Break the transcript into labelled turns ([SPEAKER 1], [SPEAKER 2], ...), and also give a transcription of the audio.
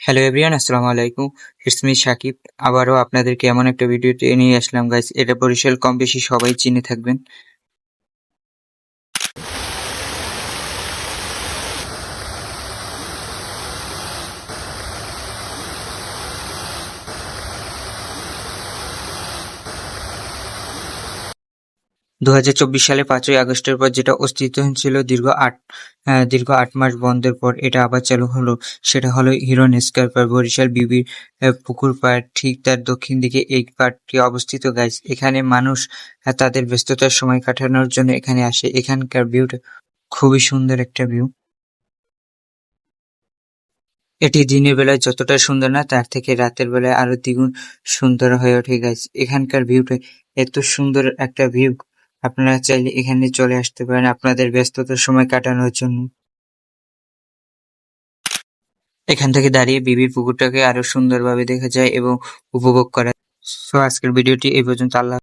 [SPEAKER 1] Hello everyone আসসালামু আলাইকুম it's Shakib আবারও আপনাদেরকে এমন একটা ভিডিওতে নিয়ে আসলাম গাইস এটা বরিশাল কম বেশি সবাই চিনে থাকবেন। দু হাজার চব্বিশ সালে পাঁচই আগস্টের পর যেটা অস্তিত্বহীন ছিল দীর্ঘ আট দীর্ঘ আট মাস বন্ধের পর এটা আবার চালু হলো। সেটা হলো হিরন স্কার্পার বরিশাল বিবির পুকুর পাড়, ঠিক তার দক্ষিণ দিকে এই পার্কটি অবস্থিত। গাইস এখানে মানুষ তাদের ব্যস্ততার সময় কাটানোর জন্য এখানে আসে। এখানকার ভিউটা খুবই সুন্দর একটা ভিউ এটি দিনের বেলায় যতটা সুন্দর না, তার থেকে রাতের বেলায় আরও দ্বিগুণ সুন্দর হয়ে ওঠে গাইস এখানকার ভিউটা এত সুন্দর একটা ভিউ আপনারা চাইলে এখানে চলে আসতে পারেন আপনাদের ব্যস্ততার সময় কাটানোর জন্য। এখান থেকে দাঁড়িয়ে বিবির পুকুরটাকে আরও সুন্দরভাবে দেখা যায় এবং উপভোগ করা সো আজকের ভিডিওটি এই পর্যন্ত। আল্লাহ